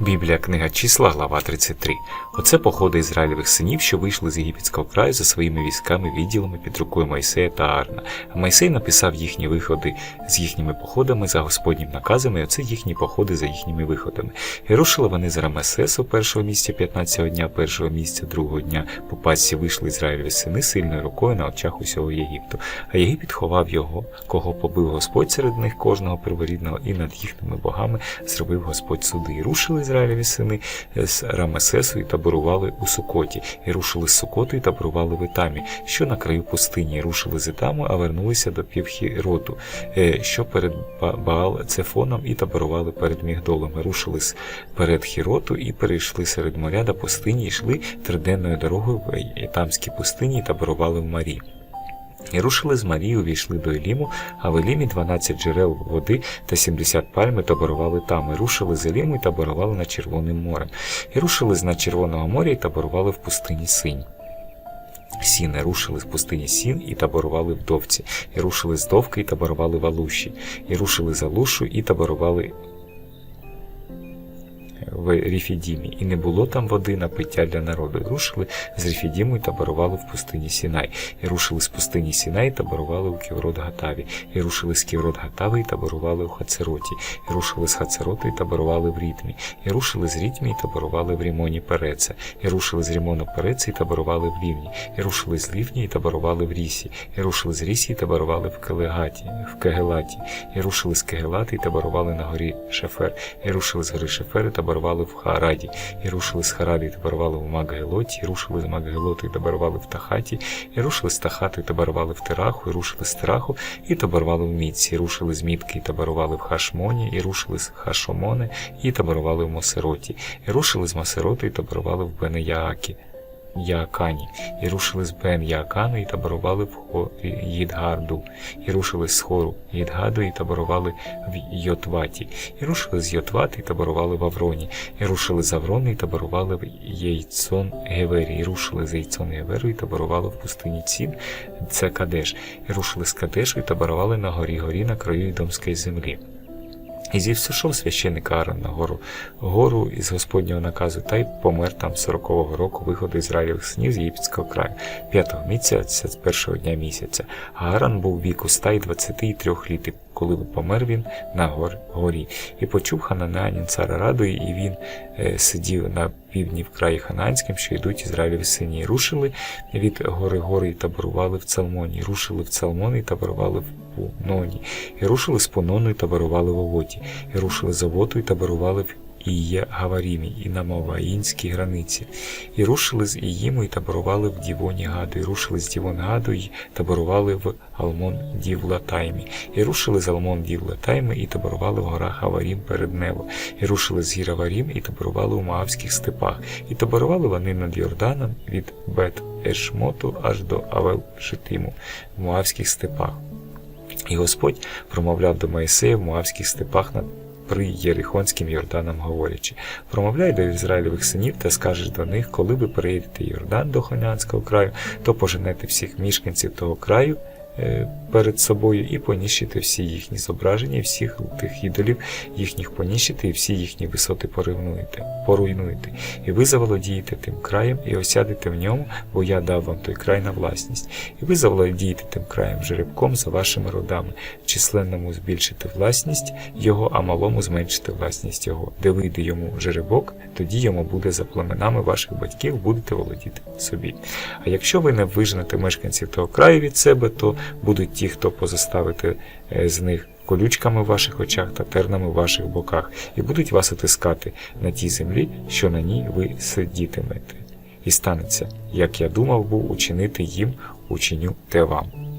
Біблія, книга числа, глава 33. Оце походи Ізраїлевих синів, що вийшли з єгипетського краю за своїми військами, відділами під рукою Мойсея та Аарона. А Мойсей написав їхні виходи з їхніми походами за Господнім наказами, і оце їхні походи за їхніми виходами. І рушили вони з Рамесесу першого місця 15-го дня, першого місця другого дня. По пасці вийшли Ізраїлеві сини сильною рукою на очах усього Єгипту. А Єгипет ховав його, кого побив Господь серед них кожного перворідного, і над їхніми богами зробив Господь суди. І рушили Ізраїлеві сини з Рамесесу і таборували у Сукоті, і рушили з Сукоту і таборували в Етамі, що на краю пустині, рушили з Етаму, а вернулися до Півхіроту, е, що перед Ба- Баал Цефоном, і таборували перед Мігдолом. І рушили перед Хіроту і перейшли серед моря до пустині, йшли триденною дорогою в Етамській пустині і таборували в Марі. І рушили з Марії, увійшли до Еліму, а в Елімі 12 джерел води та 70 пальми таборували там. І рушили з Еліму і таборували над Червоним морем. І рушили з над Червоного моря і таборували в пустині Синь. Сіни рушили з пустині Сін і таборували в Довці, і рушили з Довки і таборували в Алуші, і рушили за Лушу і таборували в Ріфідімі, і не було там води на пиття для народу. Рушили з Ріфідіму і таборували в пустині Сінай, і рушили з пустині Сінай і таборували у Ківрод Гатаві, і рушили з Ківрод Гатави і таборували у Хацероті, і рушили з Хацероти і таборували в Рітмі, і рушили з Рітмі і таборували в Рімоні Переца, і рушили з Рімону Переца і таборували в Лівні, і рушили з Лівні і таборували в Рісі, і рушили з Рісі і таборували в Келегаті, в Кегелаті, і рушили з Кегелати і таборували на горі Шефер, і рушили з гори Шефер і таборували в Хараді, і рушили з Харади і таборували в Магайлоті, і рушили з Магайлоти, і таборували в Тахаті, і рушили з Тахати, і таборували в Тираху, і рушили з Тираху, і таборували в Міці, і рушили з Мітки і таборували в Хашмоні, і рушили з Хашомони і таборували в Мосероті, і рушили з Мосероти і таборували в Бенеяакі. Яакані, і рушили з Бен Яакану і таборували в хорі Їдгарду, і рушили з хору Їдгаду і таборували в Йотваті, і рушили з Йотвати і таборували в Авроні, і рушили з Аврони і таборували в Єйцон Гевері, і рушили з Єйцон Геверу і таборували в пустині Цін, це Кадеш, і рушили з Кадешу і таборували на горі горі на краю Відомської землі. І зійшов священик Аарон на гору, гору із Господнього наказу, та й помер там 40-го року виходу Ізраїльових синів з Єгипетського краю, п'ятого місяця з першого дня місяця. Аарон був віку 123 літ, коли помер він на гор, горі. І почув Хананеанін цара радою, і він е, сидів на півдні в краї Ханаанським, що йдуть Ізраїлеві сині. Рушили від гори гори і таборували в Цалмоні, рушили в Цалмон і таборували в Пуноні, і рушили з Пунону і таборували в Овоті, і рушили з і таборували в Іє Гаварімі і на Моваїнській границі, і рушили з Іїму і таборували в Дівоні Гаду, і рушили з Дівон Гаду і таборували в Алмон Дівлатаймі, і рушили з Алмон Дівлатайми і таборували в горах Аварім перед Нево, і рушили з гір Аварім і таборували у Моавських степах, і таборували вони над Йорданом від Бет Ешмоту аж до Авел Шитиму в Моавських степах. І Господь промовляв до Моїсея в Моавських степах над при Єрихонським Йорданом говорячи, промовляй до Ізраїльових синів та скажеш до них, коли ви переїдете Йордан до Хонянського краю, то поженете всіх мішканців того краю перед собою і поніщите всі їхні зображення, всіх тих ідолів їхніх поніщите і всі їхні висоти поруйнуєте, поруйнуєте. І ви заволодієте тим краєм і осядете в ньому, бо я дав вам той край на власність. І ви заволодієте тим краєм жеребком за вашими родами, численному збільшите власність його, а малому зменшите власність його. Де вийде йому жеребок, тоді йому буде за племенами ваших батьків, будете володіти собі. А якщо ви не виженете мешканців того краю від себе, то будуть ті, хто позаставите е, з них колючками в ваших очах та тернами в ваших боках, і будуть вас отискати на тій землі, що на ній ви сидітимете. І станеться, як я думав був учинити їм, учиню те вам.